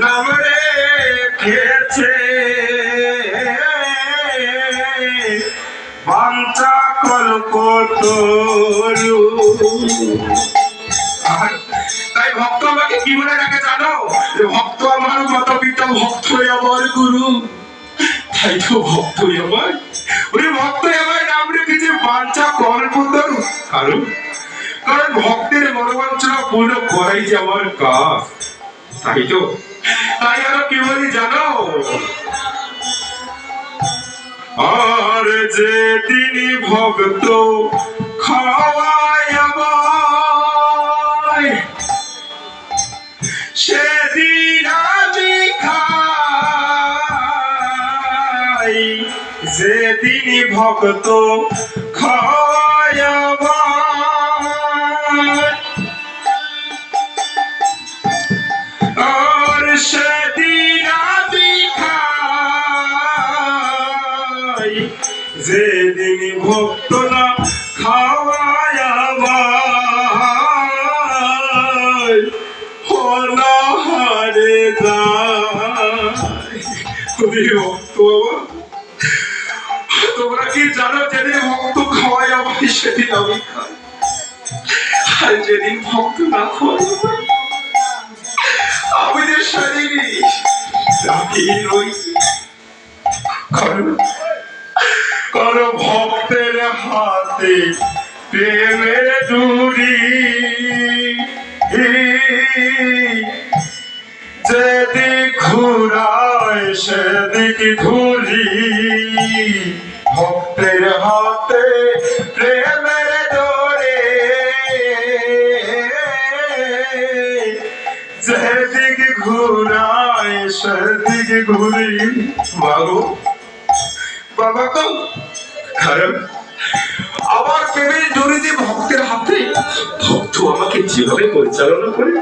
নাম রেখেছে বাঞ্চা কল্প তরু তাই ভক্ত আমাকে কি বলে ডাকে জানো? যে ভক্ত আমার মাতা ভক্ত আমার গুরু। তাই তো ভক্তই আমার। ওই ভক্তই আমার নাম রেখেছে বাঞ্চা কল্প তরু কারণ? কারণ ভক্তের মনোবাঞ্ছনা পূর্ণ করাই যে আমার কাজ। তাই তো তাই আরও কি বলি জানো? আর যে তিনি ভক্ত খাওয়ায় সেদিন আমি খাই। যেদিন ভক্ত খাওয়ায় যেদিন ভক্ত না খাওয়ায় তোমরা কি জানো যেদিন ভক্ত খাওয়ায় আমায় সেদিন আমি খাই। আর যেদিন ভক্ত না আমায় আমি যে শরীরে রই কারণ কারণ ভক্তের হাতে প্রেমের দূরি। যেদিক ঘুরায়, সেদিক ঘুরি। ভক্তের হাতে প্রেমের দোরে। যেদিক ঘুরায়, সেদিক ঘুরি। বাবু, বাবা গো কারণ আমার প্রেমের জোরে যে ভক্তের হাতে ভক্ত আমাকে যেভাবে পরিচালনা করে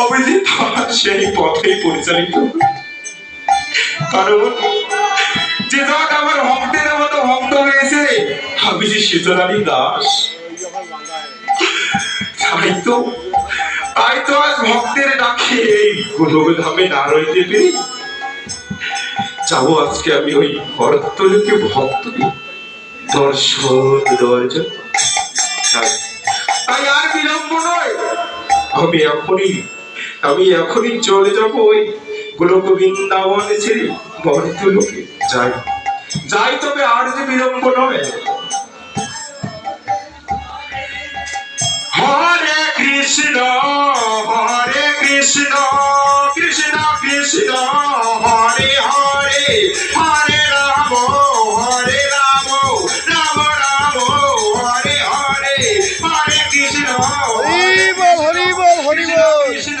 আমি যে তার সেই পথে পরিচালিত। কারণ যে যাক আমার ভক্তের মতো ভক্ত হয়েছে আমি যে শীতলালী দাস। তাই তো তাই তো আজ ভক্তের ডাকে এই গুণধামে না রইতে পেরে যাব আজকে আমি ওই ভরতলোকে ভক্তকে দর্শন দেওয়ার আমি এখনই আমি এখনই চলে যাব ওই গোলক বৃন্দাবনে ছেড়ে যাই। যাই তবে আর যে বিলম্ব নয়। হরে কৃষ্ণ হরে কৃষ্ণ কৃষ্ণ কৃষ্ণ, হরে হরে হরে রাম হরে রাম রাম রাম হরে হরে হরে কৃষ্ণ হরি বল হরি বল হরি বল। কৃষ্ণ।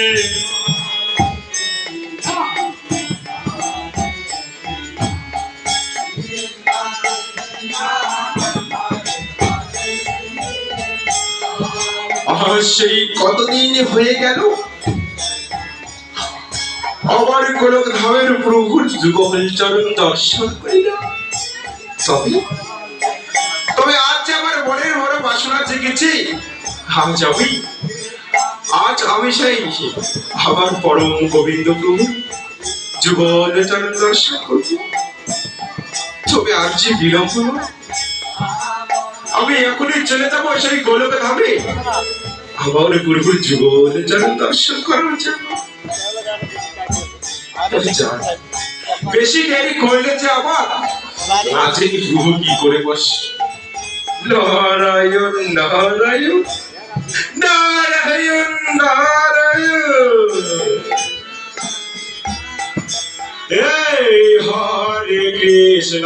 সেই কতদিন হয়ে গেল? আবার গোলক ধামের প্রভুর যুগল চরণ দর্শন করিলাম তবে? তবে আজ যে আমার মনের বড় বাসনা জেগেছে আজ আমি আজ আমি সেই আমার পরম গোবিন্দ প্রভু যুগল চরণ দর্শন করব। তবে আর যে বিলম্ব আমি এখনই চলে যাব সেই গোলক ধামে। আমার প্রভুর যুগল চরণ দর্শন করার জন্য। বেশি দেরি করলে যে আবার? কি করে বস? নারায়ণ নারায়ণ নারায়ণ নারায়ণ। এই হরে কৃষ্ণ।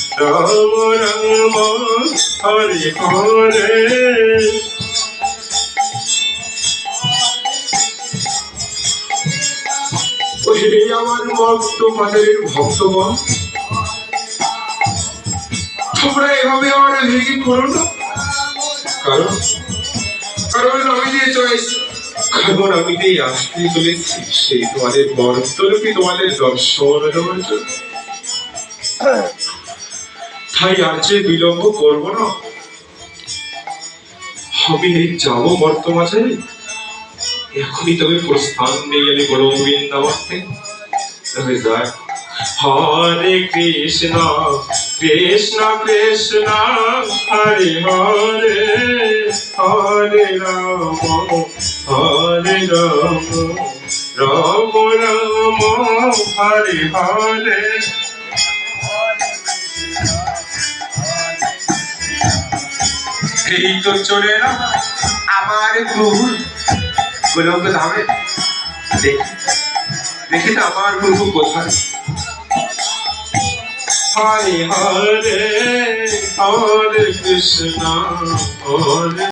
রাম রাম হরে হরে ওহে আমার ভক্ত পাদের ভক্তগণ তোমরা এভাবে আমার ভেঙে করো না। কারণ কারণ আমি যে চয়েস, কারণ আমি যে আসতে চলেছি সেই তোমাদের বর্তলকে তোমাদের দর্শন জন্য। তাই আর যে বিলম্ব করব না? আমি এই যাব বর্তমানে? এখনই তবে প্রস্থান নিয়ে গেলে বড় বৃন্দাবন তবে হরে কৃষ্ণ কৃষ্ণ কৃষ্ণ, হরে হরে হরে রাম হরে রাম রাম রাম, হরে হরে। এই তো চলে এলাম আমার প্রভু গোলক ধামে দেখি। দেখি তো আমার প্রভু কোথায়। হরে হরে হরে কৃষ্ণ, হরে